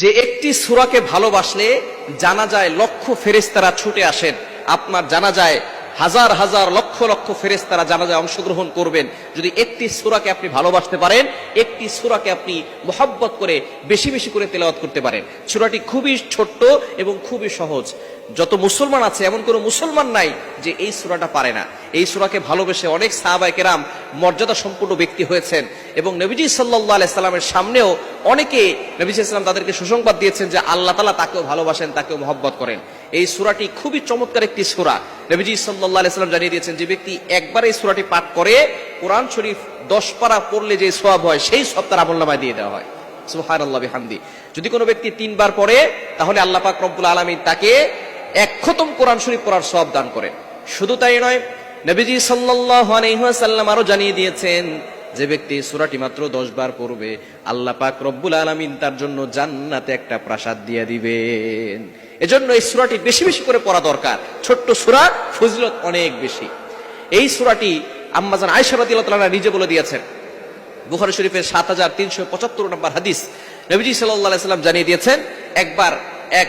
যে একটি সুরাকে ভালোবাসলে জানা যায় লক্ষ ফেরেস্তারা ছুটে আসেন। আপনার জানা যায় হাজার হাজার লক্ষ লক্ষ ফেরেস্তারা জানা যায় অংশগ্রহণ করবেন। যদি একটি সুরাকে আপনি ভালোবাসতে পারেন, একটি সুরাকে আপনি মোহাব্বত করে বেশি বেশি করে তেলাওয়াত করতে পারেন। সুরাটি খুবই ছোট্ট এবং খুবই সহজ। যত মুসলমান আছে, এমন কোনো মুসলমান নাই যে এই সুরাটা পারে না। এই সুরাকে ভালোবেসে অনেক সাহাবাই কেরাম মর্যাদা সম্পূর্ণ ব্যক্তি হয়েছেন এবং নবীজি সাল্লাহ আলাইসাল্লামের সামনেও অনেকে নবীজি ইসলাম তাদেরকে সুসংবাদ দিয়েছেন যে আল্লাহ তালা তাকেও ভালোবাসেন, তাকেও মহব্বত করেন। এই সুরাটি খুবই চমৎকার একটি সুরা। নবীজি সাল্লাহ আলাইসাল্লাম জানিয়ে দিয়েছেন, যে ব্যক্তি একবার এই সুরাটি পাঠ করে কোরআন শরীফ দশ পারা পড়লে যে সব হয়, সেই সব তার দিয়ে দেওয়া হয়। সুহান আল্লাহ হামদি যদি কোনো ব্যক্তি তিনবার পড়ে, তাহলে আল্লাহ পাক রব্বুল আলমী তাকে এক খতম কোরআন শরীফ পড়ার সব দান করেন। শুধু তাই নয়, নবীজি সাল্লাম আরও জানিয়ে দিয়েছেন যে ব্যক্তি সুরাটি মাত্র দশ বার পড়বে, আল্লাহ পাক রব্বুল আলমিন তার জন্য জান্নাতে একটা প্রাসাদ দিয়ে দিবেন। এজন্য এই সুরাটি বেশি বেশি করে পড়া দরকার। ছোট্ট সুরা ফজিলত অনেক বেশি। এই সুরাটি আম্মাজান আয়সারদি নিজে বলে দিয়েছেন। বুখারি শরীফের সাত হাজার তিনশো পঁচাত্তর নম্বর হাদিস নবীজি সাল্লাহ সাল্লাম জানিয়ে দিয়েছেন, একবার এক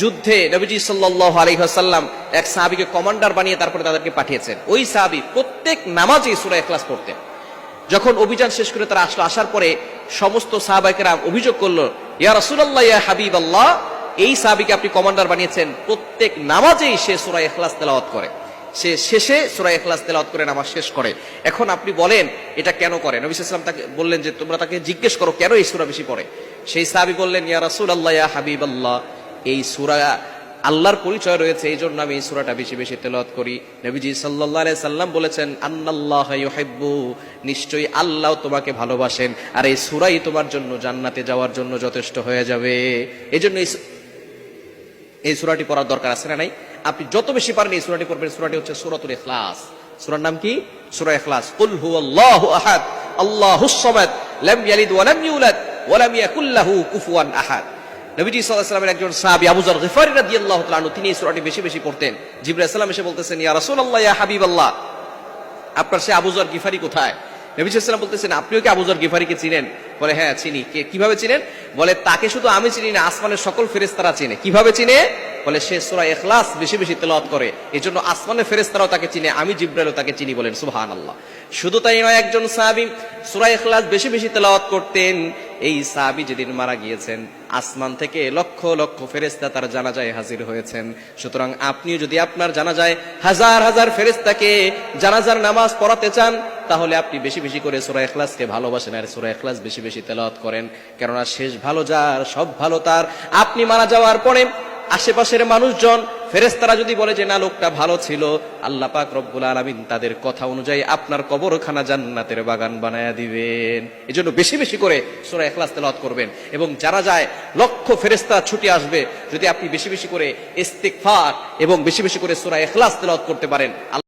যুদ্ধে নবীজি সাল্লাহ আলহিহাসাল্লাম এক সাহাবিকে কমান্ডার বানিয়ে তারপরে তাদেরকে পাঠিয়েছেন। ওই সাহাবি প্রত্যেক নামাজে সুরা এখলাস পড়তেন। যখন অভিযান শেষ করে তারা আসলো, আসার পরে সমস্ত সাহাবাইকেরা অভিযোগ করল, ইয়া রসুল্লাহ ইয়া হাবিব আল্লাহ এই সাহাবিকে আপনি কমান্ডার বানিয়েছেন। প্রত্যেক নামাজেই সে সুরা এখলাস তেলাওয়াত করে। সে শেষে সুরা এখলাস তেলাওয়াত করে নামাজ শেষ করে। এখন আপনি বলেন, এটা কেন করে? নবী ইসলাম তাকে বললেন যে, তোমরা তাকে জিজ্ঞেস করো কেন এই সুরা বেশি পড়ে? সেই সাহাবি বললেন, ইয়া রাসূল আল্লাহ ইয়া হাবিব আল্লাহ এই সুরা আল্লাহর পরিচয় রয়েছে এই জন্য আমি এই সুরাটা বেশি বেশি তেলাওয়াত করি। নবীজি আলাইহি সাল্লাম বলেছেন, আন্নাল্লাহ ইউহিব্বু নিশ্চয়ই আল্লাহ তোমাকে ভালোবাসেন, আর এই সুরাই তোমার জন্য জান্নাতে যাওয়ার জন্য যথেষ্ট হয়ে যাবে। এই জন্য এই এই সুরাটি পড়ার দরকার আছে না নাই? আপনি যত বেশি পারেন এই সুরাটি পড়বেন, সুরাটি হচ্ছে সুরাতুল ইখলাস। সুরার নাম কি? সুরা ইখলাস। কুল হুয়াল্লাহু আহাদ, আল্লাহুস সামাদ, লাম ইয়ালিদ ওয়া লাম ইউলাদ, ওয়া লাম ইয়াকুল লাহু কুফুয়ান আহাদ। নবীজি আলাইহি একজন সাহাবী আবু যর গিফারি রাদিয়াল্লাহু তাআলা আনহু, তিনি এই সূরাটি বেশি বেশি পড়তেন। জিবরাইল সাল্লাম এসে বলতেছেন, ইয়া রাসূলুল্লাহ, ইয়া হাবিবাল্লাহ। আপনার সে আবু যর গিফারি কোথায়? নবী সাল্লাম বলতেছেন, আপনিও কি আবু যর গিফারিকে চিনেন? বলে হ্যাঁ চিনি। কে, কীভাবে চিনেন? বলে, তাকে শুধু আমি চিনি না, আসমানের সকল ফেরেশতারা চিনে। কীভাবে চিনে? বলে, সে সূরা ইখলাস বেশি বেশি তেলাওয়াত করে। এই জন্য আসমানের ফেরেশতারাও তাকে চিনে, আমি জিব্রাইলও তাকে চিনি বলেন, সুবহানাল্লাহ। শুধু তাই নয়, একজন সাহাবী সূরা ইখলাস বেশি বেশি তেলাওয়াত করতেন। এই সাহাবী যেদিন মারা গিয়েছেন, আসমান থেকে লক্ষ লক্ষ ফেরেশতা তার জানাজায় হাজির হয়েছেন। সুতরাং আপনিও যদি আপনার জানাজায় হাজার হাজার ফেরেশতাকে জানাজার নামাজ পড়াতে চান, তাহলে আপনি বেশি বেশি করে সূরা এখলাসকে ভালোবাসেন আর সূরা এখলাস বেশি বেশি তেলাওয়াত করেন। কেননা শেষ ভালো যার, সব ভালো তার। আপনি মারা যাওয়ার পরে আশেপাশের মানুষজন ফেরেস্তারা যদি বলে যে, না, লোকটা ভালো ছিল, আল্লাহ পাক রব্বুল আলমিন তাদের কথা অনুযায়ী আপনার কবরখানা জান্নাতের বাগান বানায়া দিবেন। এজন্য বেশি বেশি করে সোরা এখলাস তেলাওয়াত করবেন। এবং যারা যায়, লক্ষ ফেরেস্তা ছুটি আসবে, যদি আপনি বেশি বেশি করে ইস্তিকফার এবং বেশি বেশি করে সোরা এখলাস তেলাওয়াত করতে পারেন